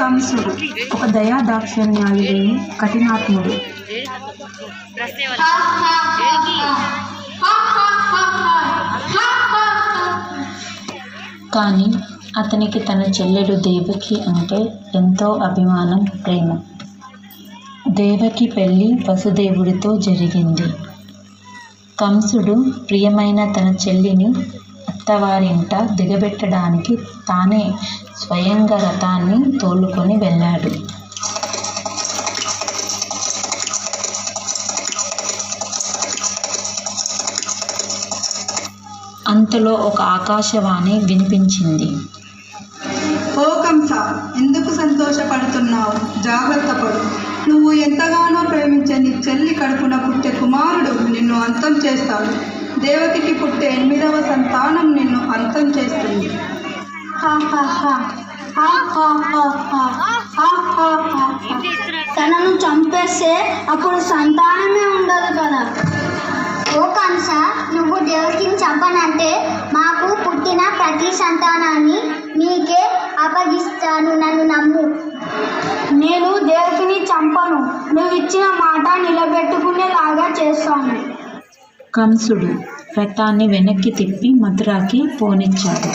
కంసుడు ఒక దయా దాక్షిణ్యాలు కఠినాత్ముడు. కానీ అతనికి తన చెల్లెలు దేవకి అంటే ఎంతో అభిమానం ప్రేమ. దేవకి పెళ్ళి వసుదేవుడితో జరిగింది. కంసుడు ప్రియమైన తన చెల్లిని అత్తవారింట దిగబెట్టడానికి తానే స్వయంగా రథాన్ని తోలుకొని వెళ్ళాడు. అంతలో ఒక ఆకాశవాణి వినిపించింది. ఓ కంస ఎందుకు సంతోషపడుతున్నావు? జాగ్రత్త పడు. నువ్వు ఎంతగానో ప్రేమించే నీ చెల్లి కడుపున పుట్టే కుమారుడు నిన్ను అంతం చేస్తాడు. దేవకికి పుట్టే ఎనిమిదవ సంతానం నిన్ను అంతం చేస్తుంది. తనను చంపేస్తే అప్పుడు సంతానమే ఉండదు కదా. ఓ కంస నువ్వు దేవకిని చంపనంటే మాకు పుట్టిన ప్రతి సంతానాన్ని నీకే అప్పగిస్తాను నన్ను నమ్ము. నేను దేవకిని చంపను. నువ్వు ఇచ్చిన మాట నిలబెట్టుకునేలాగా చేస్తాను. కంసుడు రథాన్ని వెనక్కి తిప్పి మథురాకి పోనిచ్చాడు.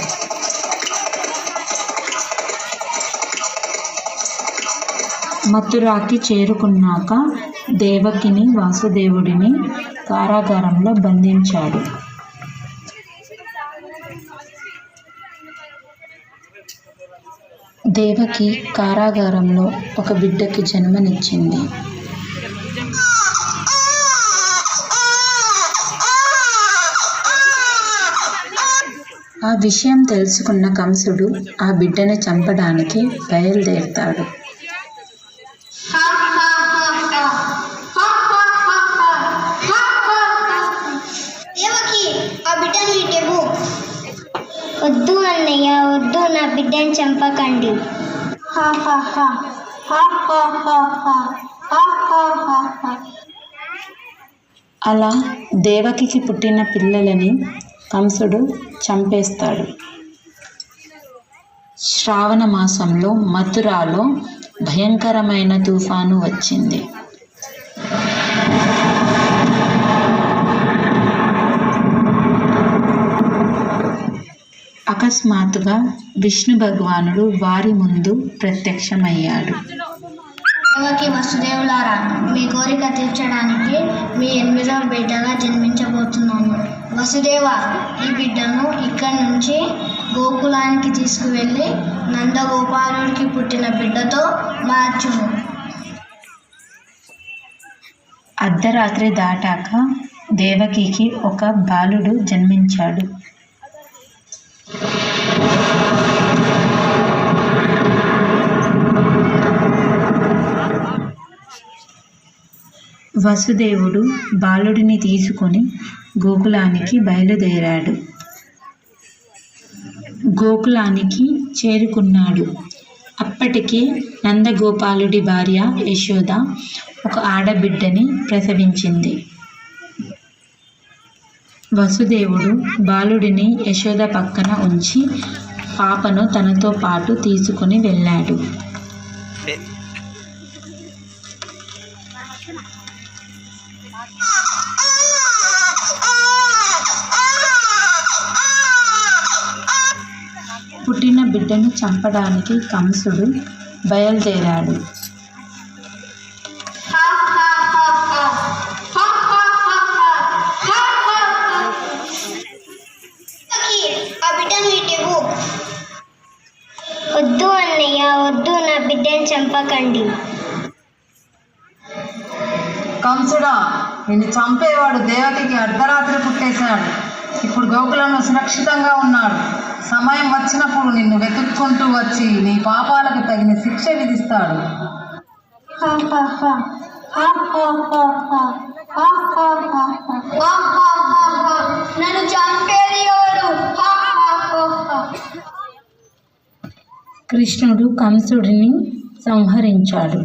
మథురాకి చేరుకున్నాక దేవకిని వాసుదేవుడిని కారాగారంలో బంధించాడు. దేవకి కారాగారంలో ఒక బిడ్డకి జన్మనిచ్చింది. ఆ విషయం తెలుసుకున్న కంసుడు ఆ బిడ్డని చంపడానికి బయలుదేరుతాడు. వద్దు అన్నయ్య వద్దు నా బిడ్డను చంపకండి. అలా దేవకికి పుట్టిన పిల్లలని కంసుడు చంపేస్తాడు. శ్రావణ మాసంలో మథురాలో భయంకరమైన తుఫాను వచ్చింది. అకస్మాత్తుగా విష్ణు భగవానుడు వారి ముందు ప్రత్యక్షమయ్యాడు. దేవకి వసుదేవులారా మీ కోరిక తీర్చడానికి మీ ఎనిమిదవ బిడ్డగా జన్మించబోతున్నాను వసుదేవ ఈ బిడ్డను ఇక్కడి నుంచి గోకులానికి తీసుకువెళ్ళి నందగోపాలుడికి పుట్టిన బిడ్డతో మార్చుము. అర్ధరాత్రి దాటాక దేవకికి ఒక బాలుడు జన్మించాడు. వసుదేవుడు బాలుడిని తీసుకొని గోకులానికి బయలుదేరాడు. గోకులానికి చేరుకున్నాడు. అప్పటికే నందగోపాలుడి భార్య యశోద ఒక ఆడబిడ్డని ప్రసవించింది. వసుదేవుడు బాలుడిని యశోద పక్కన ఉంచి పాపను తనతో పాటు తీసుకుని వెళ్ళాడు. బిడ్డను చంపడానికి కంసుడు బయలుదేరాడు. వద్దు అన్నయ్య వద్దు నా బిడ్డను చంపకండి. కంసుడా నిన్ను చంపేవాడు దేవకికి అర్ధరాత్రి పుట్టేశాడు. ఇప్పుడు గోకులంలో సురక్షితంగా ఉన్నాడు. సమయం వచ్చినప్పుడు నిన్ను వెతుక్కుంటూ వచ్చి నీ పాపాలకు తగిన శిక్ష విధిస్తాడు. నన్ను చంపేది ఎవరు? కృష్ణుడు కంసుడిని సంహరించాడు.